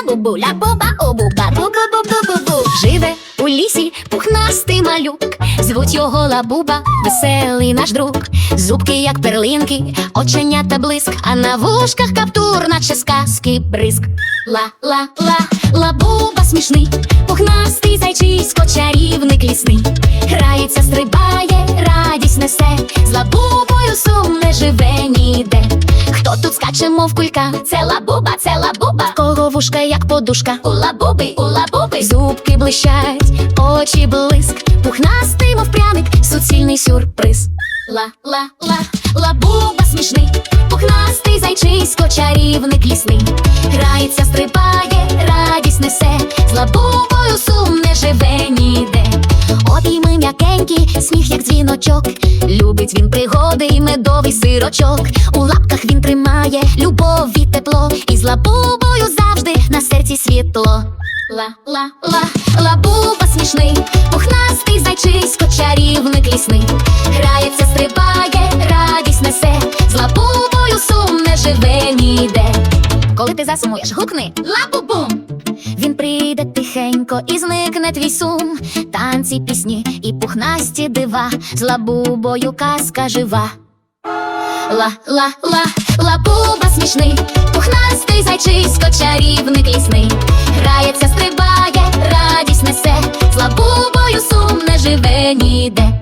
Ла-бубу, ла-буба, обуба, бу-бу-бу-бу-бу-бу. Живе у лісі пухнастий малюк, звуть його лабуба, веселий наш друг. Зубки, як перлинки, оченята блиск, а на вушках каптур, наче сказки бризк. Ла-ла-ла, лабуба смішний, пухнастий зайчисько, чарівник лісний. Грається, стрибає, мов кулька? Це лабуба, це лабуба. В Кого вушка, як подушка? У лабуби, у лабуби. Зубки блищать, очі блиск, пухнастий, мов пряник, суцільний сюрприз. Ла-ла-ла, лабуба смішний, пухнастий зайчисько, чарівник лісний. Грається, стрибає, радість несе, з лабубою сум не живе ніде. Обійми м'якенькі, сміх, як дзвіночок. Любить він пригоди і медовий сирочок. У лапках він тримає любов і тепло. І з лабубою завжди на серці світло. Ла-ла-ла, лабуба смішний, пухнастий зайчисько, чарівник лісний. Грається, стрибає, радість несе. З лабубою сум не живе ніде. Коли ти засумуєш, гукни лабубум. Він прийде тихенько і зникне твій сум. Танці, пісні і пухнасті дива, з лабубою казка жива. Ла-ла-ла, Лапуба смішний, пухнастий зайчисько, чарівник лісний, грається, стрибає, радість несе, з лапубою сум не живе ніде.